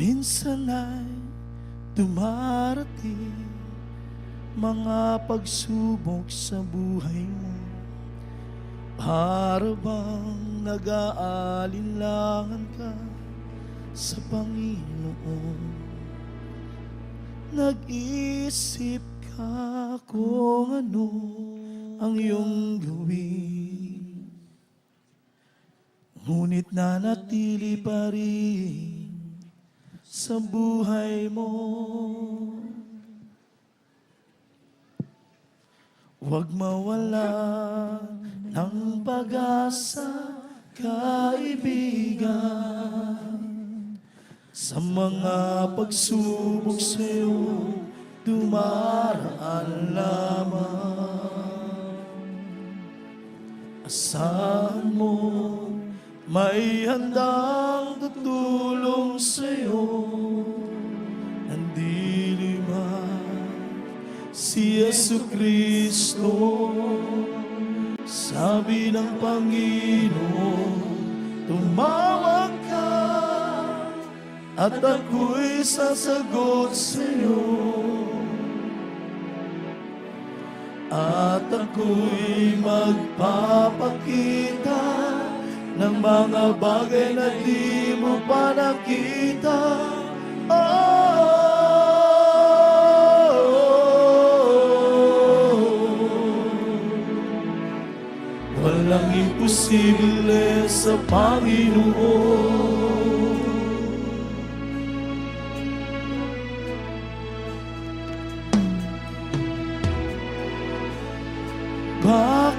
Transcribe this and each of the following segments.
Minsan ay dumarating mga pagsubok sa buhay mo. Para bang nag-aalinlangan ka sa Panginoon. Nag-isip ka kung ano ang iyong gawin. Ngunit nanatili pa rin sa buhay mo. Huwag mawala ng pag-asa, kaibigan. Sa mga pagsubok sa'yo, dumaraan lamang. Asahan mo, may handang tutulong sa'yo. Nandiliman si Yesu Kristo. Sabi ng Panginoon, tumawag ka at ako'y sasagot sa'yo. At ako'y magpapakita ng mga bagay na di mo pa nakita. Oh, Walang imposible sa Panginoon.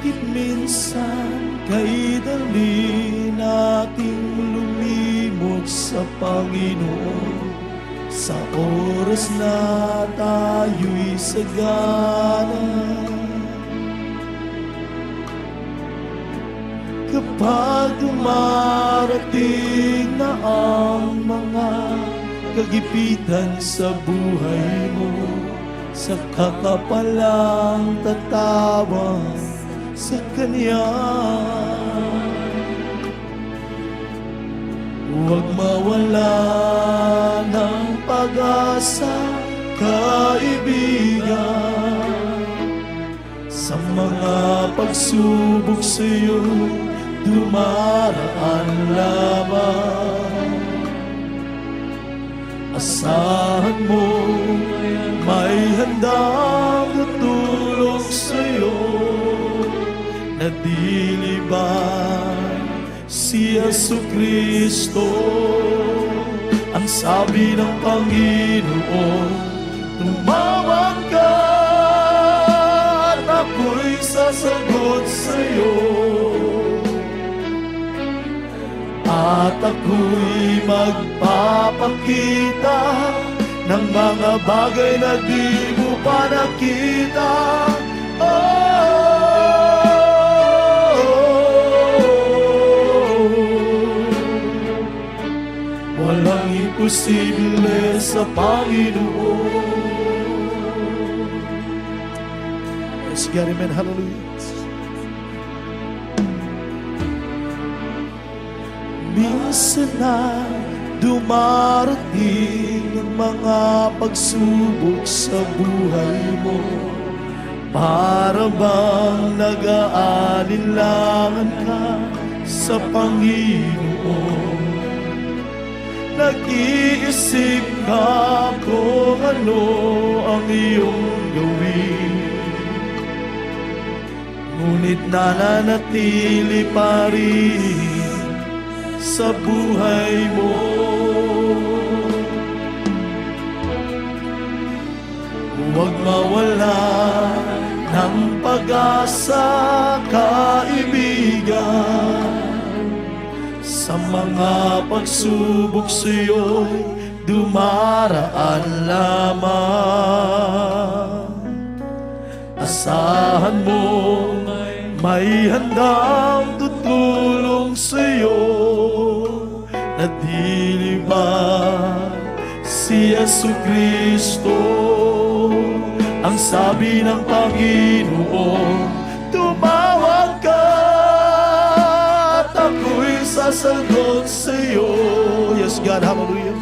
Bakit minsan kay dali nating lumimot sa Panginoon? Sa oras na tayo'y sagana. Kapag dumarating na ang mga kagipitan sa buhay mo Sa kakapalang tatawa sa Kanya. Huwag mawala ng pag-asa, kaibigan. Sa mga pagsubok sa'yo, dumaraan lamang. Asahan mo, may handang tutulong sa'yo Nadiliban si Yesu Kristo Ang sabi ng Panginoon, tumawag ka at ako'y sasagot sa'yo at ako'y magpapakita ng mga bagay na di mo pa nakita. Imposible sa Panginoon. Yes, God, amen. Hallelujah. Minsan na dumarating ang mga pagsubok sa buhay mo Para bang nag-aalinlangan ka sa Panginoon Nag-iisip ka kung ano ang iyong gawin? Ngunit nananatili pa rin sa buhay mo Sa mga pagsubok sa'yo'y dumaraan lamang. Asahan mo may handang tutulong sa'yo. Na di ba si Yesu Kristo. Ang sabi ng Panginoon tumawag sasagot sa'yo. Yes God hallelujah.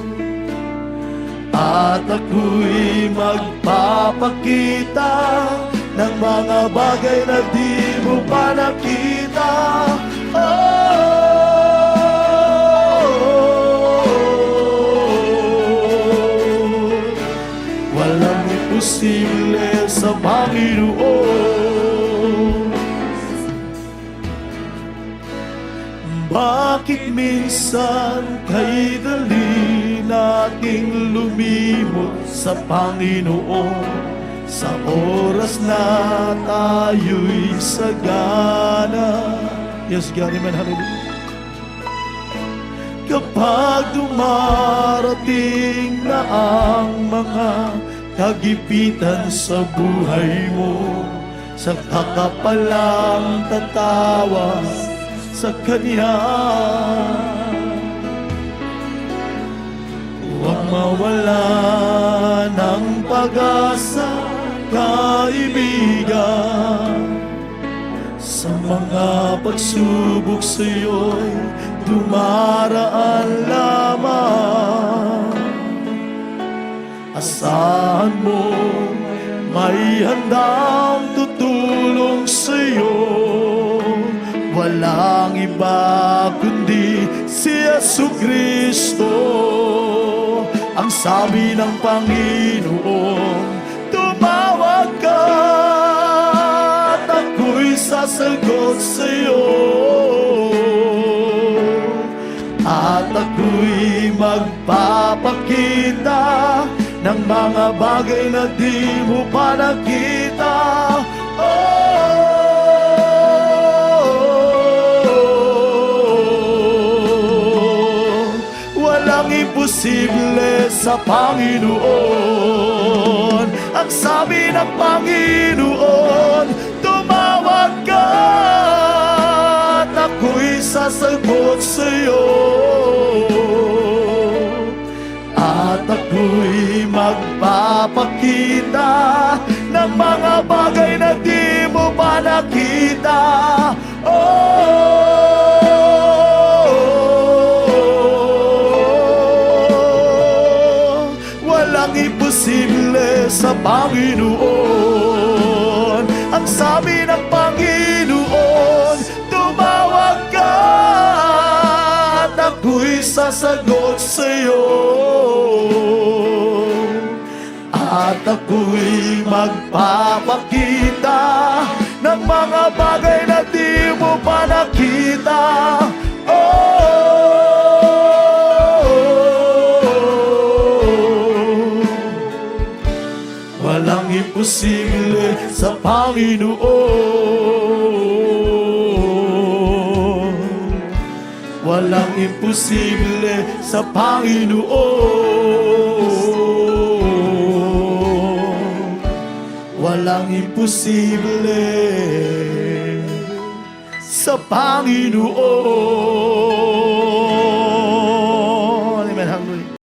At ako'y magpapakita Ng mga bagay na di mo pa nakita. Oh, Walang imposible sa Panginoon Bakit minsan kay dali nating lumimot sa Panginoon? Sa oras na tayo'y sagana. Yes, God, amen, hallelujah. Kapag dumarating na ang mga kagipitan sa buhay mo Sa kakapalang tatawa sa Kanya Huwag mawala ng pag-asa, kaibigan. Sa mga pagsubok sa'yo'y dumaraan lamang. Asahan mo may handang Walang iba kundi si Yesu Kristo. Ang sabi ng Panginoon Tumawag ka at ako'y sasagot sa'yo. At ako'y magpapakita Ng mga bagay na di mo pa nakita imposible sa Panginoon. Ang sabi ng Panginoon Tumawag ka at ako'y sasagot sa'yo. At ako'y magpapakita Ng mga bagay na di sa Panginoon. Ang sabi ng Panginoon Tumawag ka at ako'y sasagot sa'yo. At ako'y magpapakita Ng mga bagay na di mo pa nakita imposible sa Panginoon. Walang imposible sa Panginoon. Walang imposible sa Panginoon